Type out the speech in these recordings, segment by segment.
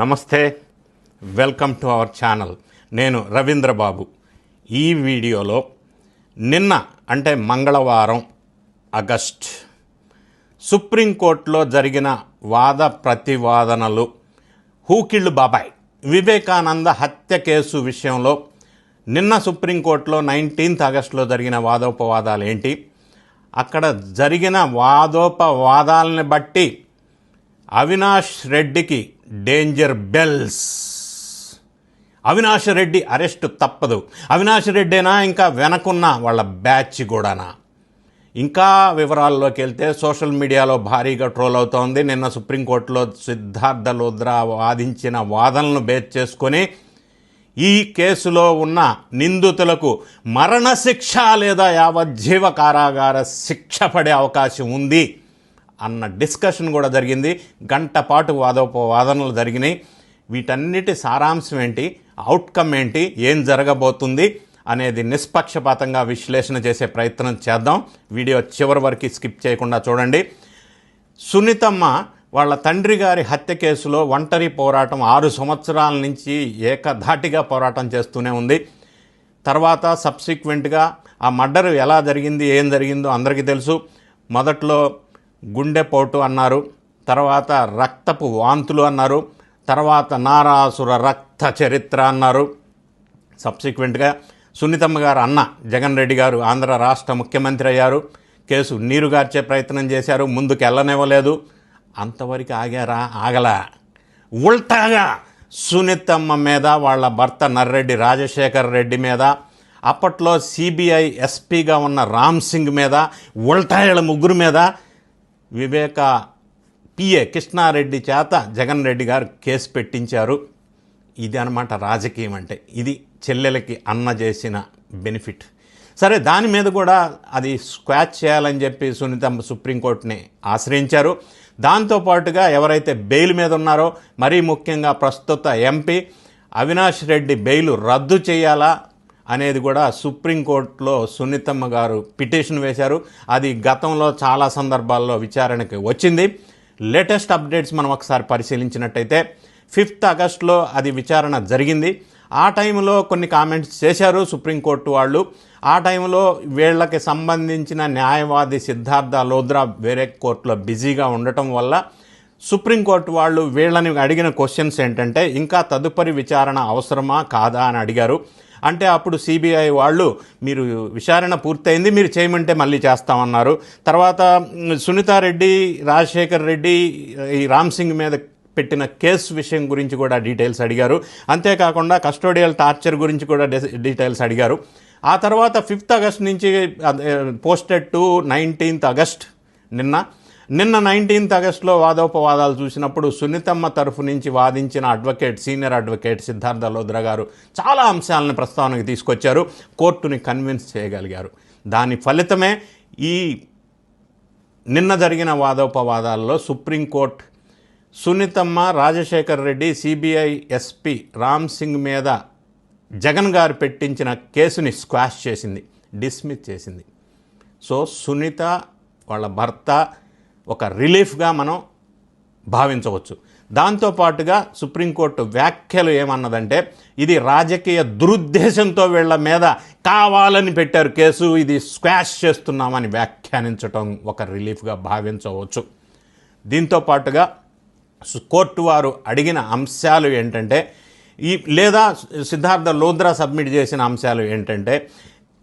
నమస్తే welcome to our channel. నేను రవీంద్రబాబు ఈ వీడియోలో నిన్న అంటే మంగళవారం ఆగస్ట్ సుప్రీంకోర్టులో జరిగిన వాద ప్రతివాదనలు హూకిళ్ళు బాబాయ్ వివేకానంద హత్య కేసు విషయంలో నిన్న సుప్రీంకోర్టులో నైన్టీన్త్ ఆగస్టులో జరిగిన వాదోపవాదాలు ఏంటి? అక్కడ జరిగిన వాదోపవాదాలని బట్టి అవినాష్ రెడ్డికి danger bells. Avinash Reddy arrest తప్పదు. అవినాష్ రెడ్డేనా? ఇంకా వెనకున్న వాళ్ళ బ్యాచ్ కూడానా? ఇంకా వివరాల్లోకి వెళ్తే సోషల్ మీడియాలో భారీగా ట్రోల్ అవుతోంది. నిన్న సుప్రీంకోర్టులో సిద్ధార్థ లోద్రా వాదించిన వాదనలను బేస్ చేసుకొని ఈ కేసులో ఉన్న నిందితులకు మరణశిక్ష లేదా యావజ్జీవ కారాగార శిక్ష పడే అవకాశం ఉంది. అన్న డిస్కషన్ కూడా జరిగింది. గంట పాటు వాదోపవాదనలు జరిగినాయి. వీటన్నిటి సారాంశం ఏంటి? అవుట్కమ్ ఏంటి? ఏం జరగబోతుంది? అనేది నిష్పక్షపాతంగా విశ్లేషణ చేసే ప్రయత్నం చేద్దాం. వీడియో చివరి వరకు స్కిప్ చేయకుండా చూడండి. సునీతమ్మ వాళ్ళ తండ్రి గారి హత్య కేసులో ఒంటరి పోరాటం ఆరు సంవత్సరాల నుంచి ఏకధాటిగా పోరాటం చేస్తూనే ఉంది. తర్వాత సబ్సిక్వెంట్గా ఆ మర్డర్ ఎలా జరిగింది ఏం జరిగిందో అందరికీ తెలుసు. మొదట్లో గుండెపోటు అన్నారు. తర్వాత రక్తపు వాంతులు అన్నారు. తర్వాత నారాసుర రక్త చరిత్ర అన్నారు. సబ్సిక్వెంట్గా సునీతమ్మ గారు అన్న జగన్ రెడ్డి గారు ఆంధ్ర రాష్ట్ర ముఖ్యమంత్రి అయ్యారు. కేసు నీరుగార్చే ప్రయత్నం చేశారు. ముందుకు వెళ్ళనివ్వలేదు. అంతవరకు ఆగారా? ఆగలా. ఉల్టాగా సునీతమ్మ మీద వాళ్ళ భర్త నర్రెడ్డి రాజశేఖర్ రెడ్డి మీద అప్పట్లో సిబిఐ ఎస్పీగా ఉన్న రామ్ సింగ్ మీద ఉల్టాయల ముగ్గురు మీద వివేక పిఏ కృష్ణారెడ్డి చేత జగన్ రెడ్డి గారు కేసు పెట్టించారు. ఇది అనమాట రాజకీయం అంటే. ఇది చెల్లెలకి అన్న చేసిన బెనిఫిట్. సరే దాని మీద కూడా అది స్క్వాచ్ చేయాలని చెప్పి సునీతమ్మ సుప్రీంకోర్టుని ఆశ్రయించారు. దాంతోపాటుగా ఎవరైతే బెయిల్ మీద ఉన్నారో మరీ ముఖ్యంగా ప్రస్తుత ఎంపీ అవినాష్ రెడ్డి బెయిల్ రద్దు చేయాలా అనేది కూడా సుప్రీంకోర్టులో సునీతమ్మ గారు పిటిషన్ వేశారు. అది గతంలో చాలా సందర్భాల్లో విచారణకి వచ్చింది. లేటెస్ట్ అప్డేట్స్ మనం ఒకసారి పరిశీలించినట్టయితే ఫిఫ్త్ ఆగస్టులో అది విచారణ జరిగింది. ఆ టైంలో కొన్ని కామెంట్స్ చేశారు సుప్రీంకోర్టు వాళ్ళు. ఆ టైంలో వీళ్ళకి సంబంధించిన న్యాయవాది సిద్ధార్థ లోద్రా వేరే కోర్టులో బిజీగా ఉండటం వల్ల సుప్రీంకోర్టు వాళ్ళు వీళ్ళని అడిగిన క్వశ్చన్స్ ఏంటంటే ఇంకా తదుపరి విచారణ అవసరమా కాదా అని అడిగారు. అంటే అప్పుడు సిబిఐ వాళ్ళు మీరు విచారణ పూర్తయింది మీరు చేయమంటే మళ్ళీ చేస్తామన్నారు. తర్వాత సునీతారెడ్డి రాజశేఖర్ రెడ్డి ఈ రామ్ సింగ్ మీద పెట్టిన కేసు విషయం గురించి కూడా డీటెయిల్స్ అడిగారు. అంతేకాకుండా కస్టోడియల్ టార్చర్ గురించి కూడా డీటెయిల్స్ అడిగారు. ఆ తర్వాత ఫిఫ్త్ ఆగస్ట్ నుంచి పోస్టెడ్ టు నైన్టీన్త్ ఆగస్ట్ నిన్న నిన్న నైన్టీన్త్ ఆగస్టులో వాదోపవాదాలు చూసినప్పుడు సునీతమ్మ తరఫు నుంచి వాదించిన advocate senior advocate Siddhartha Luthra గారు చాలా అంశాలను ప్రస్తావనకు తీసుకొచ్చారు. కోర్టుని కన్విన్స్ చేయగలిగారు. దాని ఫలితమే ఈ నిన్న జరిగిన వాదోపవాదాల్లో supreme court Sunithamma Rajasekhar Reddy CBI SP Ram Singh మీద జగన్ గారు పెట్టించిన కేసుని స్క్వాష్ చేసింది డిస్మిస్ చేసింది. సో సునీత వాళ్ళ భర్త ఒక రిలీఫ్గా మనం భావించవచ్చు. దాంతోపాటుగా సుప్రీంకోర్టు వ్యాఖ్యలు ఏమన్నదంటే ఇది రాజకీయ దురుద్దేశంతో వీళ్ళ మీద కావాలని పెట్టారు కేసు ఇది స్క్వాష్ చేస్తున్నామని వ్యాఖ్యానించటం ఒక రిలీఫ్గా భావించవచ్చు. దీంతో పాటుగా కోర్టు వారు అడిగిన అంశాలు ఏంటంటే ఈ లేదా సిద్ధార్థ లోద్రా సబ్మిట్ చేసిన అంశాలు ఏంటంటే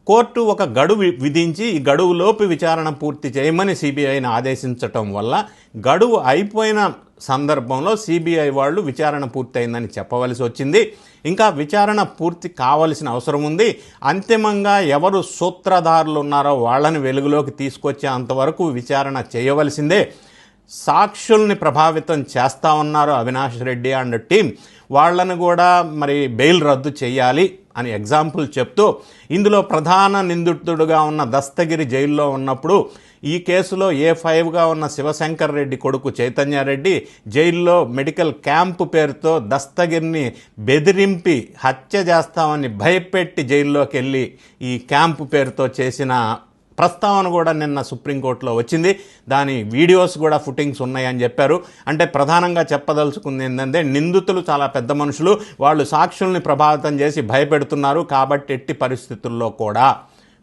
కోర్టు ఒక గడువు విధించి ఈ గడువులోపు విచారణ పూర్తి చేయమని సిబిఐని ఆదేశించటం వల్ల గడువు అయిపోయిన సందర్భంలో సిబిఐ వాళ్ళు విచారణ పూర్తయిందని చెప్పవలసి వచ్చింది. ఇంకా విచారణ పూర్తి కావలసిన అవసరం ఉంది. అంతిమంగా ఎవరు సూత్రధారులు ఉన్నారో వాళ్ళని వెలుగులోకి తీసుకొచ్చే అంతవరకు విచారణ చేయవలసిందే. సాక్షుల్ని ప్రభావితం చేస్తా ఉన్నారు అవినాష్ రెడ్డి అండ్ టీం. వాళ్ళను కూడా మరి బెయిల్ రద్దు చేయాలి. అని ఎగ్జాంపుల్ చెప్తూ ఇందులో ప్రధాన నిందితుడుగా ఉన్న దస్తగిరి జైల్లో ఉన్నప్పుడు ఈ కేసులో ఏ ఫైవ్గా ఉన్న శివశంకర్ రెడ్డి కొడుకు చైతన్యారెడ్డి జైల్లో మెడికల్ క్యాంపు పేరుతో దస్తగిరిని బెదిరింపి హత్య చేస్తామని భయపెట్టి జైల్లోకి వెళ్ళి ఈ క్యాంపు పేరుతో చేసిన ప్రస్తావన కూడా నిన్న సుప్రీంకోర్టులో వచ్చింది. దాని వీడియోస్ కూడా ఫుటింగ్స్ ఉన్నాయని చెప్పారు. అంటే ప్రధానంగా చెప్పదలుచుకుంది ఏంటంటే నిందితులు చాలా పెద్ద మనుషులు. వాళ్ళు సాక్షుల్ని ప్రభావితం చేసి భయపెడుతున్నారు కాబట్టి ఎట్టి పరిస్థితుల్లో కూడా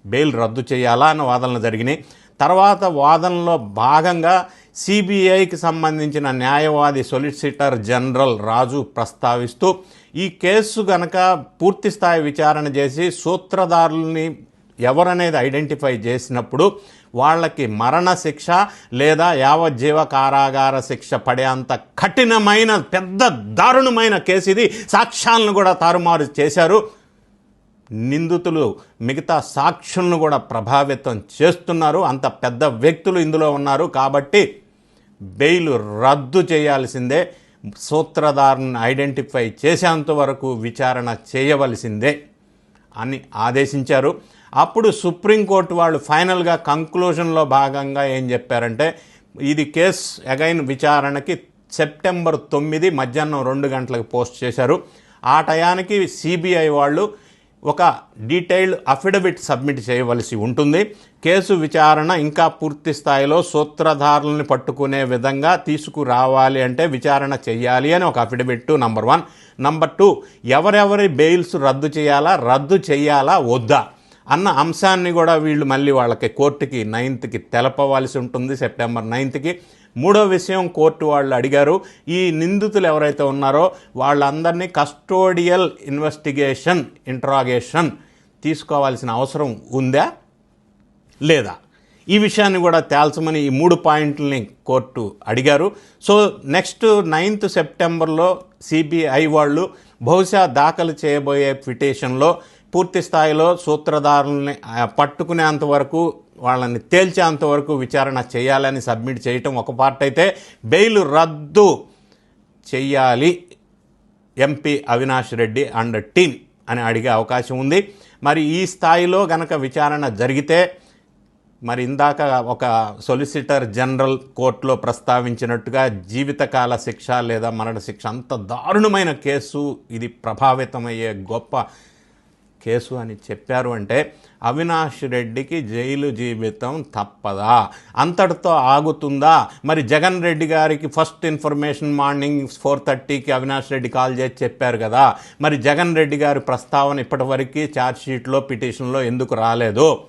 బెయిల్ రద్దు చేయాలా అన్న వాదనలు జరిగినాయి. తర్వాత వాదనలో భాగంగా సిబిఐకి సంబంధించిన న్యాయవాది సొలిసిటర్ జనరల్ రాజు ప్రస్తావిస్తూ ఈ కేసు గనక పూర్తి స్థాయి విచారణ చేసి సూత్రధారుల్ని ఎవరనేది ఐడెంటిఫై చేసినప్పుడు వాళ్ళకి మరణ శిక్ష లేదా యావజ్జీవ కారాగార శిక్ష పడేంత కఠినమైన పెద్ద దారుణమైన కేసు ఇది సాక్ష్యాలను కూడా తారుమారు చేశారు. నిందితులు మిగతా సాక్షులను కూడా ప్రభావితం చేస్తున్నారు. అంత పెద్ద వ్యక్తులు ఇందులో ఉన్నారు కాబట్టి బెయిల్ రద్దు చేయాల్సిందే. సూత్రధారుని ఐడెంటిఫై చేసేంత వరకు విచారణ చేయవలసిందే అని ఆదేశించారు. అప్పుడు సుప్రీంకోర్టు వాళ్ళు ఫైనల్గా కంక్లూషన్లో భాగంగా ఏం చెప్పారంటే ఇది కేస్ అగైన్ విచారణకి సెప్టెంబర్ తొమ్మిది మధ్యాహ్నం రెండు గంటలకు పోస్ట్ చేశారు. ఆ టయానికి సిబిఐ వాళ్ళు ఒక డీటెయిల్డ్ అఫిడవిట్ సబ్మిట్ చేయవలసి ఉంటుంది. కేసు విచారణ ఇంకా పూర్తి స్థాయిలో సూత్రధారులను పట్టుకునే విధంగా తీసుకురావాలి అంటే విచారణ చేయాలి అని ఒక affidavit number one. Number two ఎవరెవరి బెయిల్స్ రద్దు చేయాలా రద్దు చేయాలా వద్దా? అన్న అంశాన్ని కూడా వీళ్ళు మళ్ళీ వాళ్ళకి కోర్టుకి నైన్త్కి తెలపవలసి ఉంటుంది సెప్టెంబర్ నైన్త్కి. మూడో విషయం కోర్టు వాళ్ళు అడిగారు ఈ నిందితులు ఎవరైతే ఉన్నారో వాళ్ళందరినీ కస్టోడియల్ ఇన్వెస్టిగేషన్ ఇంట్రాగేషన్ తీసుకోవాల్సిన అవసరం ఉందా లేదా? ఈ విషయాన్ని కూడా తేల్చమని ఈ మూడు పాయింట్లని కోర్టు అడిగారు. సో నెక్స్ట్ నైన్త్ సెప్టెంబర్లో సిబిఐ వాళ్ళు బహుశా దాఖలు చేయబోయే పిటిషన్లో పూర్తి స్థాయిలో సూత్రధారుల్ని పట్టుకునేంత వరకు వాళ్ళని తేల్చేంత వరకు విచారణ చేయాలని సబ్మిట్ చేయటం ఒక పార్ట్ అయితే బెయిల్ రద్దు చేయాలి MP Avinash Reddy and team అని అడిగే అవకాశం ఉంది. మరి ఈ స్థాయిలో గనక విచారణ జరిగితే మరి ఇందాక ఒక సొలిసిటర్ జనరల్ కోర్టులో ప్రస్తావించినట్టుగా జీవితకాల శిక్ష లేదా మరణ శిక్ష అంత దారుణమైన కేసు ఇది ప్రభావితమయ్యే గొప్ప కేసు అని చెప్పారు అంటే అవినాష్ రెడ్డికి జైలు జీవితం తప్పదా? అంతటితో ఆగుతుందా? మరి జగన్ రెడ్డి గారికి ఫస్ట్ ఇన్ఫర్మేషన్ మార్నింగ్ ఫోర్ థర్టీకి అవినాష్ రెడ్డి కాల్ చేసి చెప్పారు కదా. మరి జగన్ రెడ్డి గారి ప్రస్తావన ఇప్పటివరకు ఛార్జ్షీట్లో పిటిషన్లో ఎందుకు రాలేదు?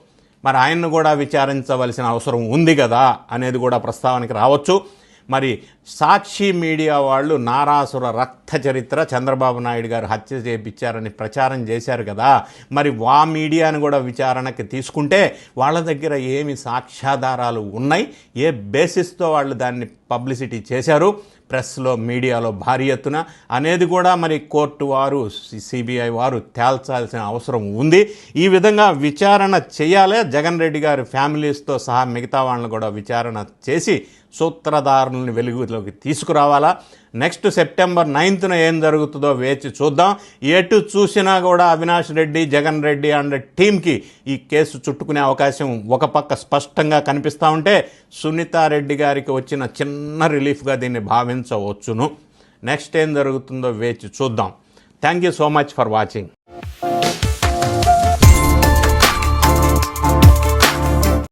మరి ఆయన్ను కూడా విచారించవలసిన అవసరం ఉంది కదా అనేది కూడా ప్రస్తావనకి రావచ్చు. మరి సాక్షి మీడియా వాళ్ళు నారాసుర రక్త చరిత్ర చంద్రబాబు నాయుడు గారు హత్య చేపించారని ప్రచారం చేశారు కదా. మరి వా మీడియాను కూడా విచారణకి తీసుకుంటే వాళ్ళ దగ్గర ఏమి సాక్ష్యాధారాలు ఉన్నాయి? ఏ బేసిస్తో వాళ్ళు దాన్ని పబ్లిసిటీ చేశారు? ప్రెస్లో మీడియాలో భారీ ఎత్తున. అనేది కూడా మరి కోర్టు వారు సిబిఐ వారు తేల్చాల్సిన అవసరం ఉంది. ఈ విధంగా విచారణ చేయాలే. జగన్ రెడ్డి గారి ఫ్యామిలీస్తో సహా మిగతా వాళ్ళని కూడా విచారణ చేసి సూత్రధారులను వెలుగులోకి తీసుకురావాలా? నెక్స్ట్ సెప్టెంబర్ నైన్త్న ఏం జరుగుతుందో వేచి చూద్దాం. ఎటు చూసినా కూడా అవినాష్ రెడ్డి జగన్ రెడ్డి అండ్ టీంకి ఈ కేసు చుట్టుకునే అవకాశం ఒక పక్క స్పష్టంగా కనిపిస్తూ ఉంటే సునీతారెడ్డి గారికి వచ్చిన చిన్న రిలీఫ్గా దీన్ని భావించవచ్చును. నెక్స్ట్ ఏం జరుగుతుందో వేచి చూద్దాం. Thank you so much for watching.